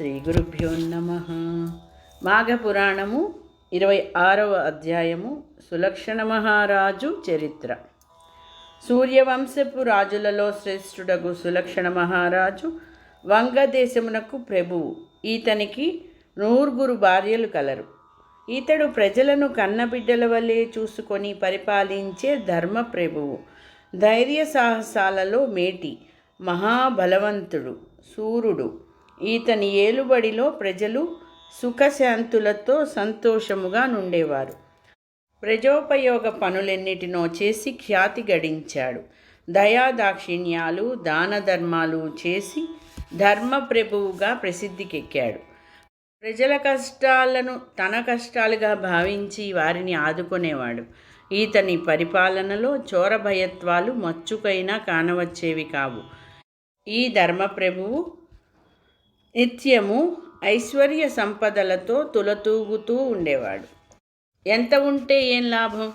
శ్రీ గురుభ్యో నమ. మాఘపురాణము ఇరవై ఆరవ అధ్యాయము సులక్షణ మహారాజు చరిత్ర. సూర్యవంశపు రాజులలో శ్రేష్ఠుడగు సులక్షణ మహారాజు వంగదేశమునకు ప్రభువు. ఈతనికి నూరుగురు భార్యలు కలరు. ఈతడు ప్రజలను కన్నబిడ్డల వలె చూసుకొని పరిపాలించే ధర్మ ప్రభువు. ధైర్య సాహసాలలో మేటి మహాబలవంతుడు సూర్యుడు ఈతని ఏలుబడిలో ప్రజలు సుఖశాంతులతో సంతోషముగా నుండేవారు. ప్రజోపయోగ పనులెన్నిటినో చేసి ఖ్యాతి గడించాడు. దయాదాక్షిణ్యాలు దాన ధర్మాలు చేసి ధర్మ ప్రభువుగా ప్రసిద్ధికెక్కాడు. ప్రజల కష్టాలను తన కష్టాలుగా భావించి వారిని ఆదుకునేవాడు. ఈతని పరిపాలనలో చోరభయత్వాలు మచ్చుకైనా కానవచ్చేవి కావు. ఈ ధర్మప్రభువు నిత్యము ఐశ్వర్య సంపదలతో తులతూగుతూ ఉండేవాడు. ఎంత ఉంటే ఏం లాభం?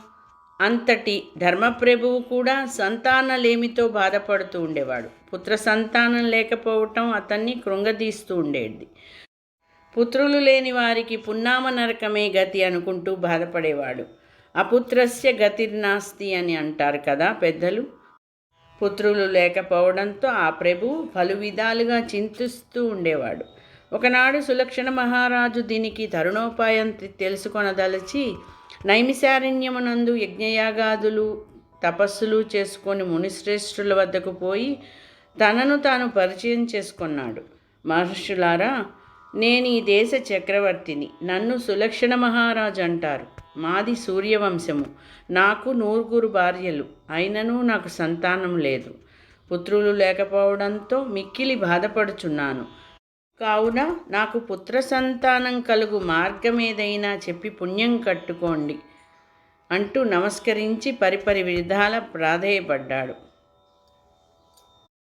అంతటి ధర్మప్రభువు కూడా సంతానలేమితో బాధపడుతూ ఉండేవాడు. పుత్ర సంతానం లేకపోవటం అతన్ని కృంగదీస్తూ ఉండేది. పుత్రులు లేని వారికి పున్నామ నరకమే గతి అనుకుంటూ బాధపడేవాడు. అపుత్రస్య గతిర్నాస్తి అని అంటారు కదా పెద్దలు. పుత్రులు లేకపోవడంతో ఆ ప్రభు పలు విధాలుగా చింతిస్తూ ఉండేవాడు. ఒకనాడు సులక్షణ మహారాజు దీనికి తరుణోపాయం తెలుసుకొనదలచి నైమిశారణ్యమునందు యజ్ఞయాగాదులు తపస్సులు చేసుకొని మునిశ్రేష్ఠుల వద్దకు పోయి తనను తాను పరిచయం చేసుకున్నాడు. మహర్షులారా నేను ఈ దేశ చక్రవర్తిని నన్ను సులక్షణ మహారాజు అంటారు. మాది సూర్యవంశము. నాకు నూరుగురు భార్యలు. అయినను నాకు సంతానం లేదు. పుత్రులు లేకపోవడంతో మిక్కిలి బాధపడుచున్నాను. కావున నాకు పుత్ర సంతానం కలుగు మార్గం ఏదైనా చెప్పి పుణ్యం కట్టుకోండి అంటూ నమస్కరించి పరిపరి విధాల ప్రాధేయపడ్డాడు.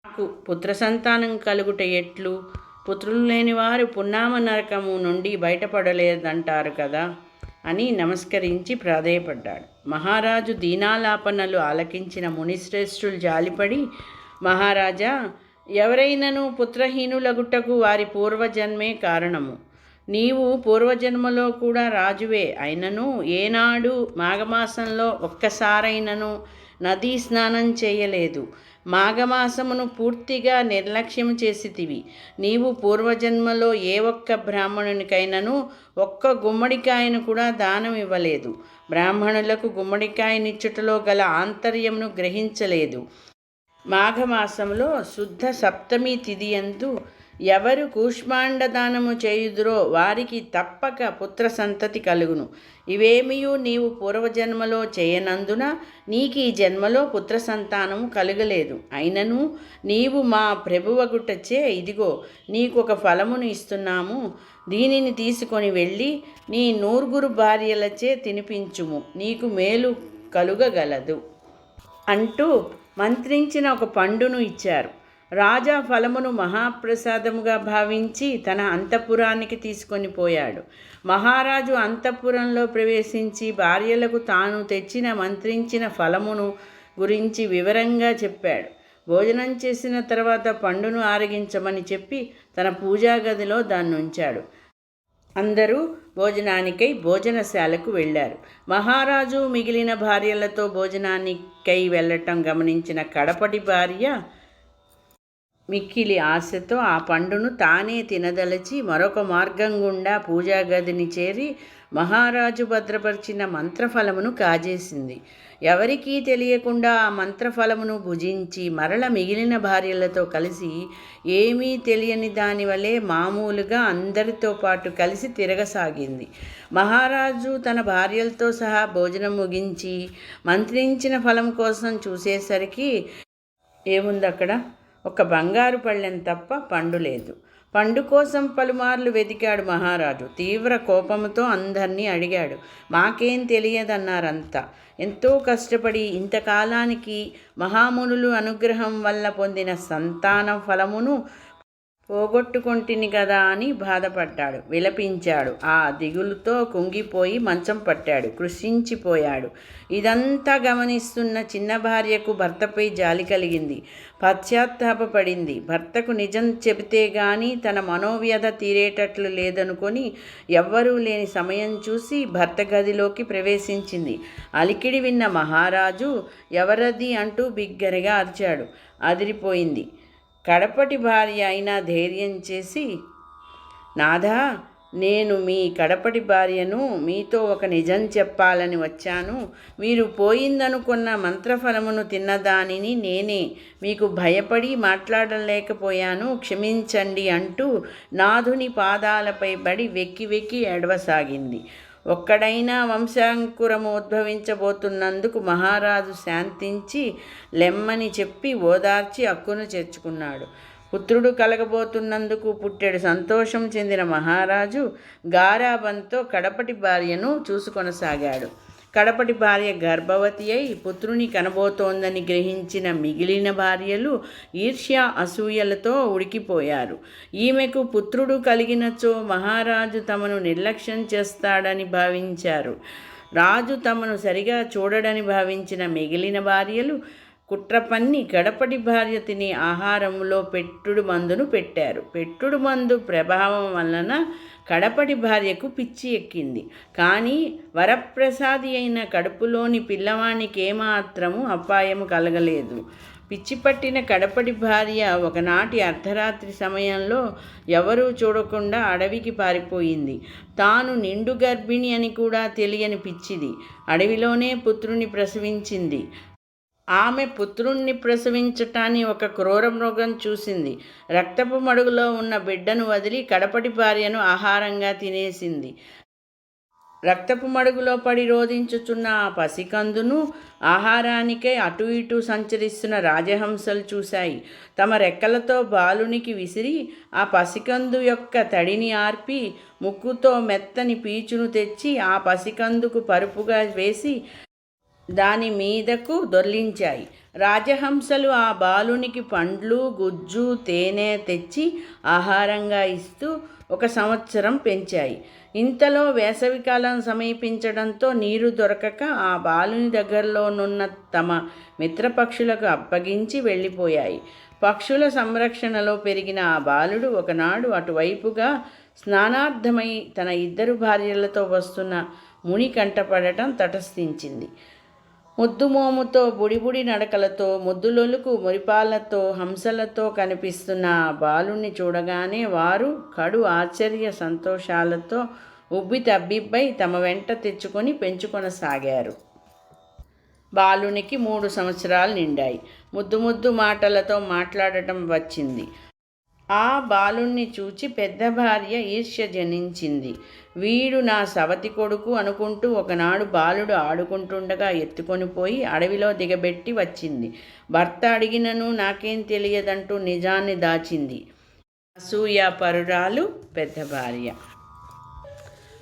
నాకు పుత్ర సంతానం కలుగుట ఎట్లు? పుత్రులు లేని వారు పున్నామ నరకము నుండి బయటపడలేదంటారు కదా? అని నమస్కరించి ప్రాధేయపడ్డాడు. మహారాజు దీనాలాపనలు ఆలకించిన మునిశ్రేష్ఠులు జాలిపడి మహారాజా ఎవరైనను పుత్రహీనులగుట్టకు వారి పూర్వజన్మే కారణము. నీవు పూర్వజన్మలో కూడా రాజువే. అయినను ఏనాడు మాఘమాసంలో ఒక్కసారైనను నదీ స్నానం చేయలేదు. మాఘమాసమును పూర్తిగా నిర్లక్ష్యం చేసితివి. నీవు పూర్వజన్మలో ఏ ఒక్క బ్రాహ్మణునికైనను ఒక్క గుమ్మడికాయను కూడా దానం ఇవ్వలేదు. బ్రాహ్మణులకు గుమ్మడికాయనిచ్చుటలో గల ఆంతర్యమును గ్రహించలేదు. మాఘమాసంలో శుద్ధ సప్తమి తిథియందు ఎవరు కూష్మాండ దానము చేయుదురో వారికి తప్పక పుత్ర సంతతి కలుగును. ఇవేమియూ నీవు పూర్వజన్మలో చేయనందున నీకు ఈ జన్మలో పుత్ర సంతానము కలుగలేదు. అయినను నీవు మా ప్రభువగుటచే ఇదిగో నీకు ఒక ఫలమును ఇస్తున్నాము. దీనిని తీసుకొని వెళ్ళి నీ నూరుగురు భార్యలచే తినిపించుము. నీకు మేలు కలుగగలదు. అంటూ మంత్రించిన ఒక పండును ఇచ్చారు. రాజా ఫలమును మహాప్రసాదముగా భావించి తన అంతఃపురానికి తీసుకొని పోయాడు. మహారాజు అంతఃపురంలో ప్రవేశించి భార్యలకు తాను తెచ్చిన మంత్రించిన ఫలమును గురించి వివరంగా చెప్పాడు. భోజనం చేసిన తర్వాత పండును ఆరగించమని చెప్పి తన పూజా గదిలో దాన్ని ఉంచాడు. అందరూ భోజనానికై భోజనశాలకు వెళ్ళారు. మహారాజు మిగిలిన భార్యలతో భోజనానికై వెళ్ళటం గమనించిన కడపటి భార్య మిక్కిలి ఆశతో ఆ పండును తానే తినదలచి మరొక మార్గం గుండా పూజా గదిని చేరి మహారాజు భద్రపరిచిన మంత్రఫలమును కాజేసింది. ఎవరికీ తెలియకుండా ఆ మంత్రఫలమును భుజించి మరల మిగిలిన భార్యలతో కలిసి ఏమీ తెలియని దాని వలె మామూలుగా అందరితో పాటు కలిసి తిరగసాగింది. మహారాజు తన భార్యలతో సహా భోజనం ముగించి మంత్రించిన ఫలం కోసం చూసేసరికి ఏముంది అక్కడ ఒక బంగారు పళ్ళెం తప్ప పండు లేదు. పండు కోసం పలుమార్లు వెతికాడు మహారాజు. తీవ్ర కోపంతో అందరినీ అడిగాడు. మాకేం తెలియదన్నారంతా. ఎంతో కష్టపడి ఇంతకాలానికి మహామునులు అనుగ్రహం వల్ల పొందిన సంతాన ఫలమును పోగొట్టుకుంటుని కదా అని బాధపడ్డాడు. విలపించాడు. ఆ దిగులుతో కుంగిపోయి మంచం పట్టాడు. కృషించిపోయాడు ఇదంతా గమనిస్తున్న చిన్న భార్యకు భర్తపై జాలి కలిగింది. పశ్చాత్తాపడింది భర్తకు నిజం చెబితే గాని తన మనోవ్యధ తీరేటట్లు లేదనుకొని ఎవ్వరూ లేని సమయం చూసి భర్త గదిలోకి ప్రవేశించింది. అలికిడి విన్న మహారాజు ఎవరది అంటూ బిగ్గరగా అరిచాడు. అదిరిపోయింది. కడపటి భార్య అయినా ధైర్యం చేసి నాథా నేను మీ కడపటి భార్యను మీతో ఒక నిజం చెప్పాలని వచ్చాను. మీరు పోయిందనుకున్న మంత్రఫలమును తిన్నదానిని నేనే మీకు భయపడి మాట్లాడలేకపోయాను. క్షమించండి అంటూ నాథుని పాదాలపై పడి వెక్కి వెక్కి ఎడవసాగింది ఒక్కడైనా వంశాంకురము ఉద్భవించబోతున్నందుకు మహారాజు శాంతించి లెమ్మని చెప్పి ఓదార్చి హక్కును చేర్చుకున్నాడు. పుత్రుడు కలగబోతున్నందుకు పుట్టెడు సంతోషం చెందిన మహారాజు గారాబంతో కడపటి భార్యను చూసుకొనసాగాడు. కడపటి భార్య గర్భవతి అయి పుత్రుని కనబోతోందని గ్రహించిన మిగిలిన భార్యలు ఈర్ష్య అసూయలతో ఉడికిపోయారు. ఈమెకు పుత్రుడు కలిగినచో మహారాజు తమను నిర్లక్ష్యం చేస్తాడని భావించారు. రాజు తమను సరిగా చూడడని భావించిన మిగిలిన భార్యలు కుట్రపన్ని గడపటి భార్య తినే ఆహారంలో పెట్టుడు మందును పెట్టారు. పెట్టుడు మందు ప్రభావం వలన కడపటి భార్యకు పిచ్చి ఎక్కింది. కానీ వరప్రసాది అయిన కడుపులోని పిల్లవానికి ఏమాత్రము అపాయము కలగలేదు. పిచ్చి పట్టిన కడపటి భార్య ఒకనాటి అర్ధరాత్రి సమయంలో ఎవరూ చూడకుండా అడవికి పారిపోయింది. తాను నిండు గర్భిణి అని కూడా తెలియని పిచ్చిది. అడవిలోనే పుత్రుని ప్రసవించింది. ఆమె పుత్రుణ్ణి ప్రసవించటాన్ని ఒక క్రూర మృగం చూసింది. రక్తపు మడుగులో ఉన్న బిడ్డను వదిలి కడపటి భార్యను ఆహారంగా తినేసింది. రక్తపు మడుగులో పడి రోధించుచున్న ఆ పసికందును ఆహారానికై అటు ఇటు సంచరిస్తున్న రాజహంసలు చూశాయి. తమ రెక్కలతో బాలునికి విసిరి ఆ పసికందు యొక్క తడిని ఆర్పి ముక్కుతో మెత్తని పీచును తెచ్చి ఆ పసికందుకు పరుపుగా వేసి దాని మీదకు దొర్లించాయి. రాజహంసలు ఆ బాలునికి పండ్లు గుజ్జు తేనె తెచ్చి ఆహారంగా ఇస్తూ ఒక సంవత్సరం పెంచాయి. ఇంతలో వేసవికాలం సమీపించడంతో నీరు దొరకక ఆ బాలుని దగ్గరలోనున్న తమ మిత్రపక్షులకు అప్పగించి వెళ్ళిపోయాయి. పక్షుల సంరక్షణలో పెరిగిన ఆ బాలుడు ఒకనాడు అటువైపుగా స్నానార్థమై తన ఇద్దరు భార్యలతో వస్తున్న ముని కంటపడటం తటస్థించింది. ముద్దుమోముతో బుడిబుడి నడకలతో ముద్దులొలుకు మురిపాలతో హంసలతో కనిపిస్తున్న ఆ బాలుణ్ణి చూడగానే వారు కడు ఆశ్చర్య సంతోషాలతో ఉబ్బి తబ్బిబ్బై తమ వెంట తెచ్చుకొని పెంచుకొనసాగారు. బాలునికి మూడు సంవత్సరాలు నిండాయి. ముద్దు ముద్దు మాటలతో మాట్లాడటం వచ్చింది. ఆ బాలుణ్ణి చూచి పెద్ద భార్య ఈర్ష్య జనించింది. వీడు నా సవతి కొడుకు అనుకుంటూ ఒకనాడు బాలుడు ఆడుకుంటుండగా ఎత్తుకొని పోయి అడవిలో దిగబెట్టి వచ్చింది. భర్త అడిగినను నాకేం తెలియదంటూ నిజాన్ని దాచింది. అసూయ పరురాలు పెద్ద భార్య.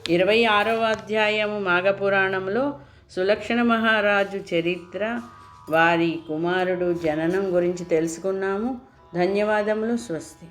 ఇరవై ఆరవ అధ్యాయము మాఘపురాణంలో సులక్షణ మహారాజు చరిత్ర వారి కుమారుడు జననం గురించి తెలుసుకున్నాము. ధన్యవాదములు స్వస్తి.